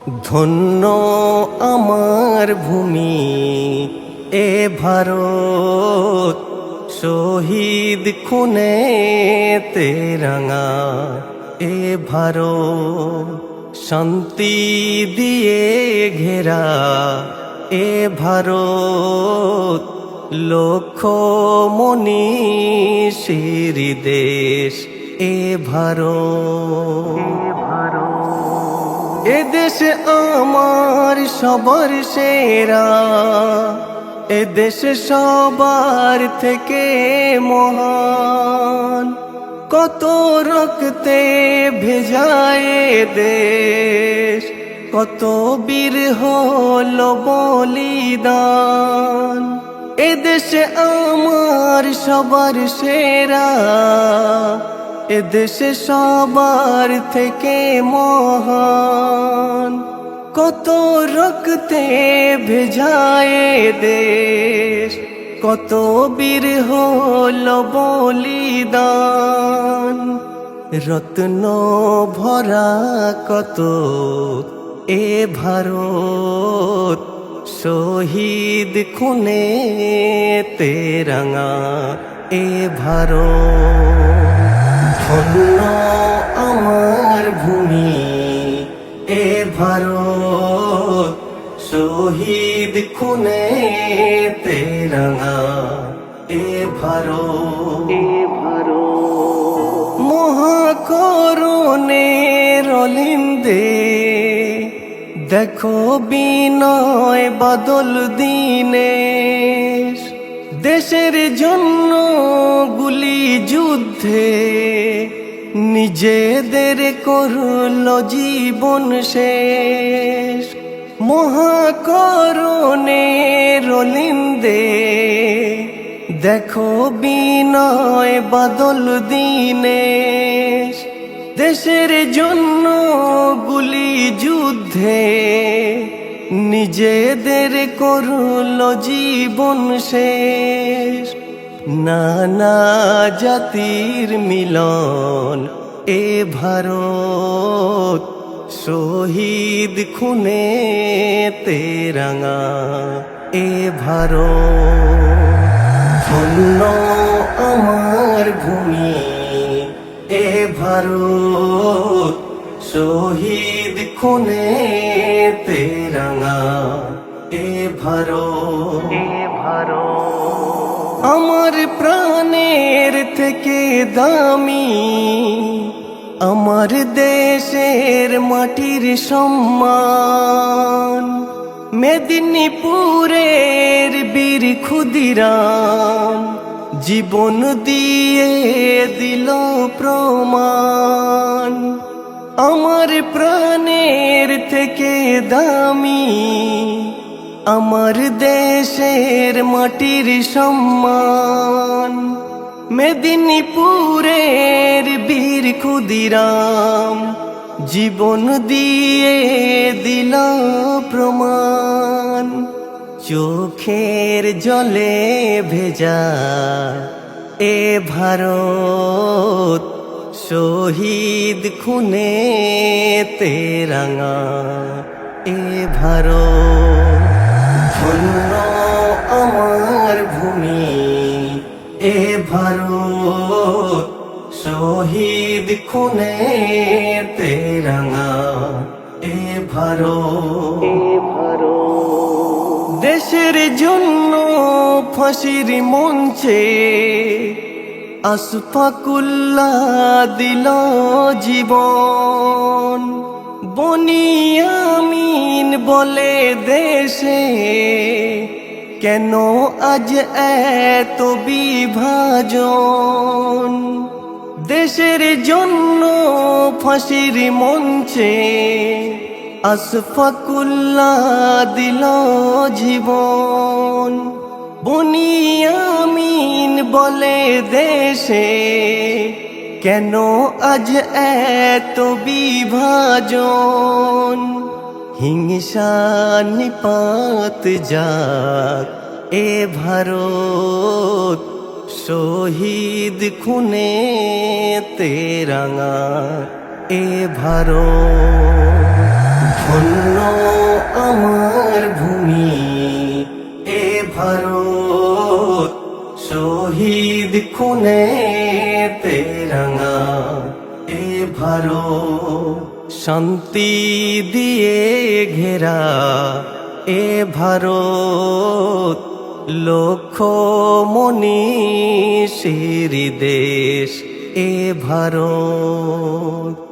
ধন্য আমার ভূমি, এ ভারত শহীদ খুনে তেরাঙা এ ভারত শান্তি দিয়ে ঘেরা, এ ভারত লক্ষ মনীষীর দেশ, এ ভারত। এ আমার সবার সেরা। এ সবার থেকে মহান। কত রক্তে ভেজায় দেশ, কত বীর হল বলিদান। এ আমার সবার সেরা। এদেশে সবার থেকে মহান কত রক্তে ভেজায় দেশ কত বীর হল বলিদান। রত্ন ভরা কত এ ভারত, শহীদ খুনে তেরাঙা এ ভারত। ধন্য আমার ভূমি এ ভারত শহীদ খুনে তেরাঙা এ ভারত। এ ভারত। মহাকরণের অলিন্দে দেখো বিনয় বাদল দিনেশ দেশের জন্য নিজেদের করল জীবন শেষ। মহাকরণের অলিন্দে দেখো বিনয় বাদল দিনেশ। দেশের জন্য গুলি যুদ্ধে। নিজেদের করল জীবন শেষ। নানা জাতির মিলন এ ভারত শহীদ খুনে তেরাঙা। এ ভারত ধন্য আমার ভূমি। এ ভারত শহীদ খুনে তেরাঙা। এ ভারত এ ভারত। আমার প্রাণের থেকে দামি। আমার দেশের মাটির সম্মান, মেদিনীপুরের বীর ক্ষুদিরাম, জীবন দিয়ে দিল প্রমাণ। আমার প্রাণের থেকে দামি, আমার দেশের মাটির সম্মান, মেদিনীপুরের বীর ক্ষুদিরাম, জীবন দিয়ে দিল প্রমাণ। চোখের জলে ভেজা এ ভারত, শহীদ খুনে তেরাঙা এ ভারত। ধন্য আমার ভূমি, এ ভারত। খুনে তেরাঙা এ ভারত দেশের জন্য ফাঁসির মঞ্চে আসফাকুল্লা দিল জীবন বনিয়ামিন বলে দেশে কেন আজ এত বিভাজন দেশের জন্য ফাঁসির মঞ্চে আসফাকুল্লা দিল জীবন। বনিয়ামিন বলে দেশে, কেন আজ এত বিভাজন? হিংসা নিপাত যাক এ ভারত শহীদ খুনে তেরাঙা এ ভারত ধন্য আমার ভূমি, এ ভারত শহীদ খুনে তেরঙা এ ভারত শান্তি দিয়ে ঘেরা এ ভারত। লক্ষ মনীষীর দেশ এ ভারত।